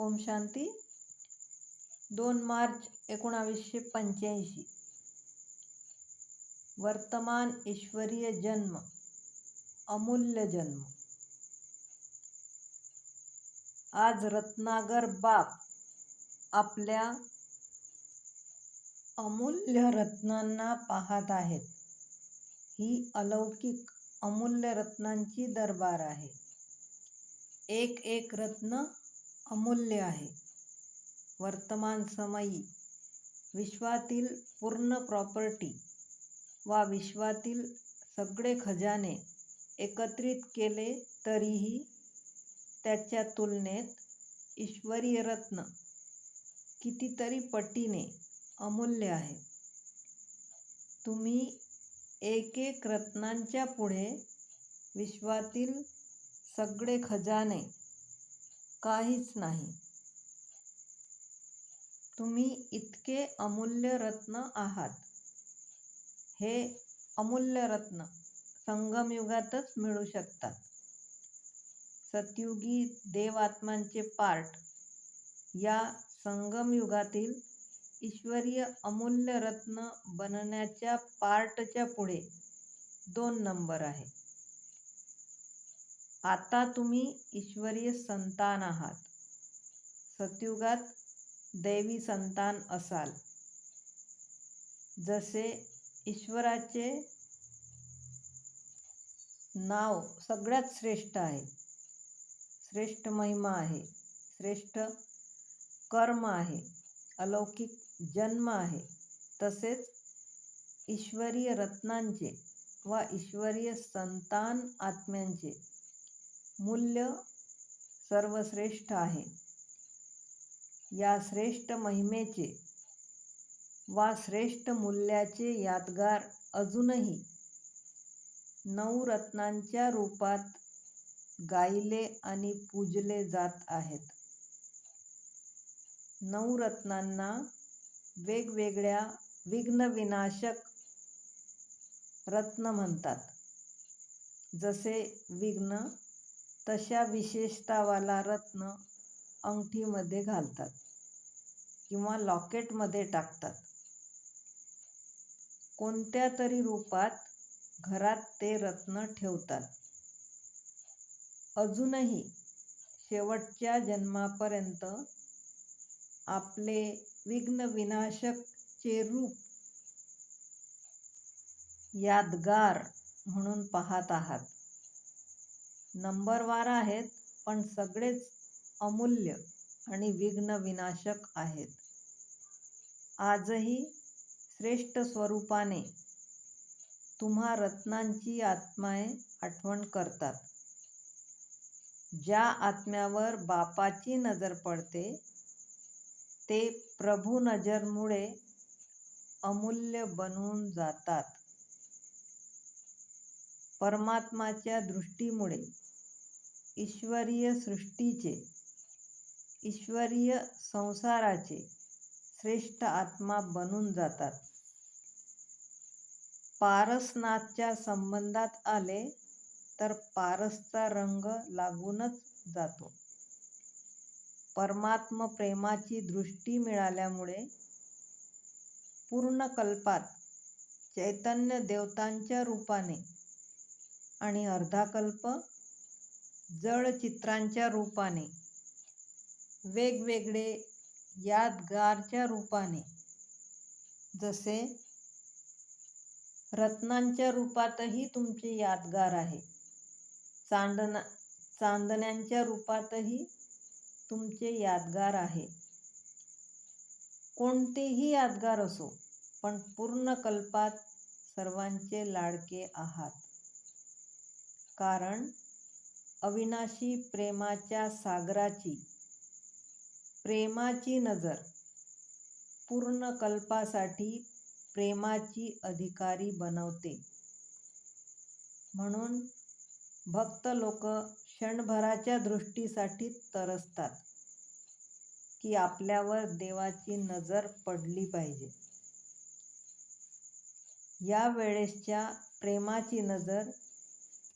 ओम शांती. दोन मार्च एकोणावीसशे पंच्याऐंशी. वर्तमान ईश्वरीय जन्म. अमूल्य जन्म. आज रत्नागर बाप आपल्या अमूल्य रत्नांना पाहत आहेत. ही अलौकिक अमूल्य रत्नांची दरबार आहे. एक एक रत्न अमूल्य आहे. वर्तमान समयी विश्वातील पूर्ण प्रॉपर्टी वा विश्वातील सगळे खजाने एकत्रित केले तरीही त्याच्या तुलनेत ईश्वरीय रत्न कितीतरी पटीने अमूल्य आहे. तुम्ही एक एक रत्नांच्या पुढे विश्वातील सगळे खजाने काहीच नाही. तुम्ही इतके अमूल्य रत्न आहात. हे अमूल्य रत्न संगमयुगातच मिळू शकतात. सतयुगी देवात्मांचे पार्ट या संगमयुगातील ईश्वरीय अमूल्य रत्न बनण्याच्या पार्टच्या पुढे दोन नंबर आहे. आता तुम्ही ईश्वरीय संतान आहात. सतयुगात दैवी संतान असाल. जसे ईश्वराचे नाव सगळ्यात श्रेष्ठ आहे. श्रेष्ठ महिमा आहे. श्रेष्ठ कर्म आहे. अलौकिक जन्म आहे. तसेच ईश्वरीय रत्नांचे वा ईश्वरीय संतान आत्म्यांचे मूल्य सर्वश्रेष्ठ आहे. या श्रेष्ठ महिमेचे वा श्रेष्ठ मूल्याचे यादगार अजूनही नऊ रत्नांच्या रूपात गायले आणि पूजले जात आहेत. नऊ रत्नांना वेगवेगळ्या विघ्नविनाशक रत्न म्हणतात. जसे विघ्न तशा विशेषतावाला रत्न अंगठीमध्ये घालतात किंवा लॉकेटमध्ये टाकतात. कोणत्या तरी रूपात घरात ते रत्न ठेवतात. अजूनही शेवटच्या जन्मापर्यंत आपले विघ्नविनाशक चे रूप यादगार म्हणून पाहत आहात. नंबरवार आहेत पण सगळेच अमूल्य आणि विघ्न विनाशक आहेत. आजही श्रेष्ठ स्वरूपाने तुम्हा रत्नांची आत्माए आठवण करतात. ज्या आत्म्यावर बापाची नजर पडते ते प्रभू नजरमुळे अमूल्य बनून जातात. परमात्माच्या दृष्टीमुळे ईश्वरीय सृष्टीचे ईश्वरीय संसाराचे श्रेष्ठ आत्मा बनून जातात. पारसनाथच्या संबंधात आले तर पारसचा रंग लागूनच जातो. परमात्म प्रेमाची दृष्टी मिळाल्यामुळे पूर्ण कल्पात चैतन्य देवतांच्या रूपाने आणि अर्धाकल्प जड चित्रांच्या रूपाने. वेगवेगळे यादगारच्या रूपाने. जसे रत्नांच्या रूपातही तुमचे यादगार आहे. चांदना चांदण्यांच्या रूपातही तुमचे यादगार आहे. कोणतेही यादगार असो पण पूर्ण कल्पात सर्वांचे लाडके आहात. कारण अविनाशी प्रेमाच्या सागराची प्रेमाची नजर पूर्ण कल्पासाठी प्रेमाची अधिकारी बनवते. म्हणून भक्त लोक क्षणभराच्या दृष्टीसाठी तरसतात की आपल्यावर देवाची नजर पडली पाहिजे. या वेळेसच्या प्रेमाची नजर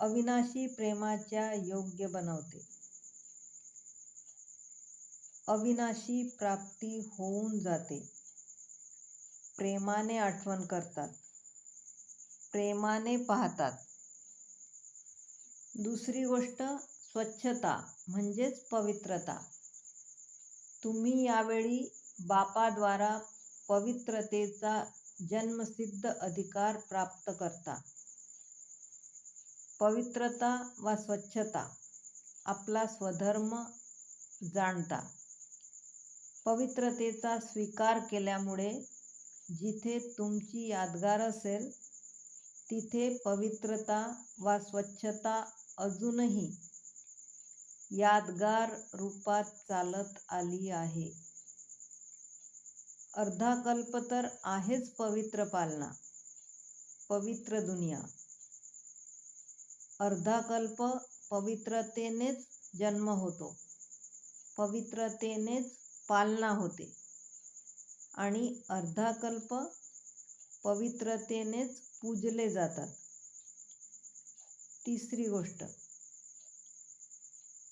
अविनाशी प्रेमाच्या योग्य बनवते. अविनाशी प्राप्ती होऊन जाते. प्रेमाने आठवण करतात. प्रेमाने पाहतात. दुसरी गोष्ट स्वच्छता म्हणजेच पवित्रता. तुम्ही यावेळी बापाद्वारा पवित्रतेचा जन्मसिद्ध अधिकार प्राप्त करता. पवित्रता वा स्वच्छता आपला स्वधर्म जाणता. पवित्रतेचा स्वीकार केल्यामुळे जिथे तुमची यादगार असेल तिथे पवित्रता वा स्वच्छता अजूनही यादगार रूपात चालत आली आहे. अर्धा कल्प तर आहेच पवित्र पालना पवित्र दुनिया. अर्धाकल्प पवित्रतेनेच जन्म होतो. पवित्रतेनेच पालना होते. आणि अर्धाकल्प पवित्रतेनेच पूजले जातात. तिसरी गोष्ट.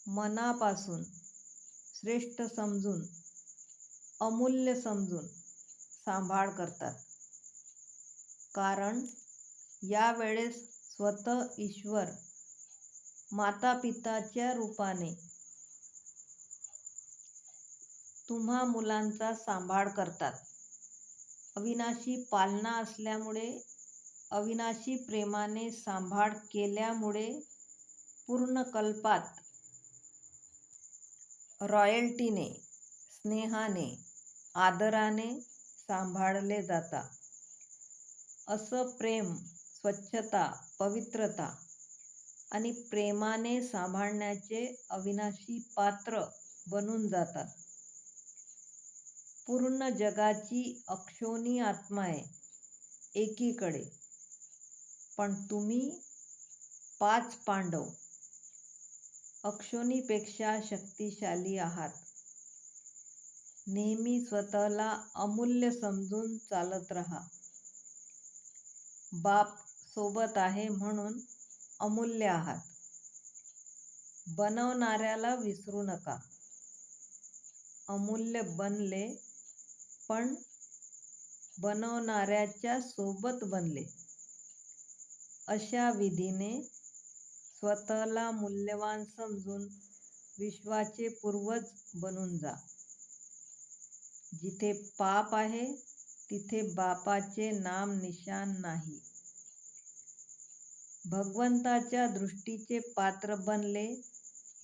मनापासून श्रेष्ठ समजून अमूल्य समजून सांभाळ करतात. कारण यावेळेस स्वतः ईश्वर मातापिताच्या रूपाने तुम्हा मुलांचा सांभाळ करतात. अविनाशी पालना असल्यामुळे अविनाशी प्रेमाने सांभाळ केल्यामुळे पूर्ण कल्पात रॉयल्टीने स्नेहाने आदराने सांभाळले जाता. असं प्रेम स्वच्छता पवित्रता आणि प्रेमाने सांभाळण्याचे अविनाशी पात्र बनून जातात. पूर्ण जगाची अक्षोनी आत्मा आहे एकीकडे. पण तुम्ही पाच पांडव अक्षोनीपेक्षा शक्तिशाली आहात. नेहमी स्वतःला अमूल्य समजून चालत राहा. बाप सोबत आहे म्हणून अमूल्य आहात. बनवणाऱ्याला विसरू नका. अमूल्य बनले पण बनवणाऱ्याच्या सोबत बनले. अशा विधीने स्वतःला मूल्यवान समजून विश्वाचे पूर्वज बनून जा. जिथे पाप आहे तिथे बापाचे नाम निशान नाही. भगवंताच्या दृष्टीचे पात्र बनले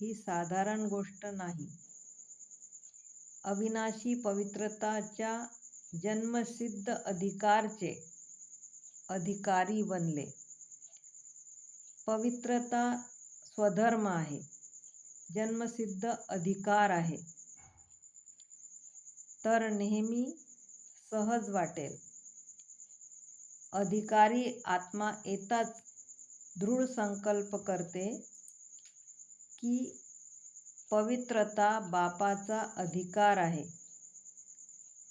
ही साधारण गोष्ट नाही. अविनाशी पवित्रताच्या जन्मसिद्ध अधिकारचे अधिकारी बनले. पवित्रता स्वधर्म आहे. जन्मसिद्ध अधिकार आहे. तर नेहमी सहज वाटेल. अधिकारी आत्मा येताच दृढ संकल्प करते की पवित्रता बापाचा अधिकार आहे.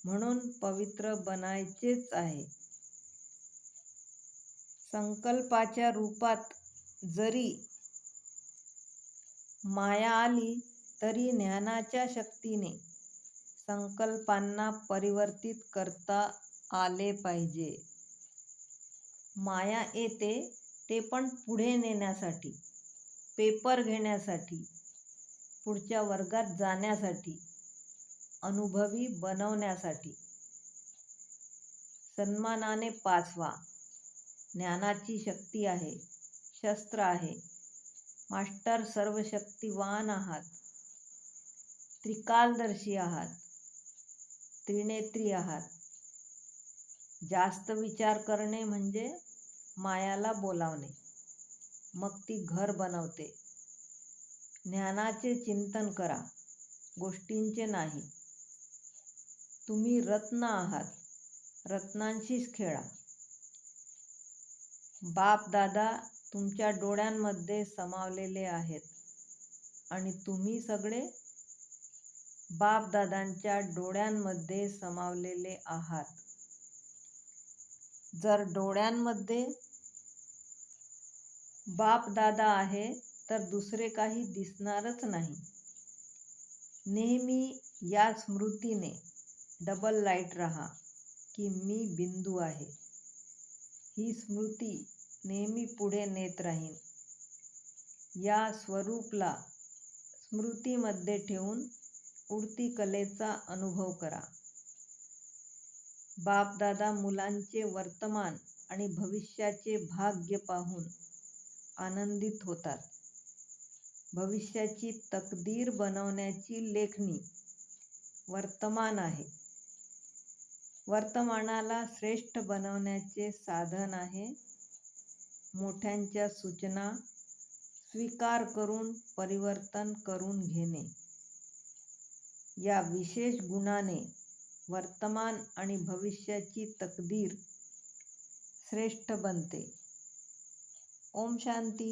म्हणून पवित्र बनायचेच आहे. संकल्पाच्या रूपात जरी माया आली तरी ज्ञानाच्या शक्तीने संकल्पांना परिवर्तित करता आले पाहिजे. माया येते ते पण पुढे नेण्यासाठी पेपर घेण्यासाठी पुढच्या वर्गात जाण्यासाठी अनुभवी बनवण्यासाठी. सन्मानाने पाचवा ज्ञानाची शक्ती आहे शस्त्र आहे. मास्टर सर्वशक्तिवान आहात. त्रिकालदर्शी आहात. त्रिनेत्री आहात. जास्त विचार करणे म्हणजे मायाला बोलावणे. मग ती घर बनवते. ज्ञानाचे चिंतन करा. गोष्टींचे नाही. तुम्ही रत्न आहात. रत्नांशीच खेळा. बाप दादा तुमच्या डोळ्यांमध्ये समावलेले आहेत. आणि तुम्ही सगळे बापदादांच्या डोळ्यांमध्ये समावलेले आहात. जर डोळ्यांमध्ये बाप दादा आहे तर दुसरे काही दिसणारच नाही. नेहमी या स्मृतीने डबल लाइट राहा की मी बिंदू आहे. ही स्मृती नेहमी पुढे नेत राहीन. या स्वरूपला स्मृतीमध्ये ठेवून उडती कलेचा अनुभव करा. बापदादा मुलांचे वर्तमान आणि भविष्याचे भाग्य पाहून आनंदित होतात. भविष्याची तकदीर बनवण्याची लेखणी वर्तमान आहे. वर्तमानाला श्रेष्ठ बनवण्याचे साधन आहे. मोठ्यांच्या सूचना स्वीकार करून परिवर्तन करून घेणे. या विशेष गुणाने वर्तमान आणि भविष्याची तकदीर श्रेष्ठ बनते. ओम शांती.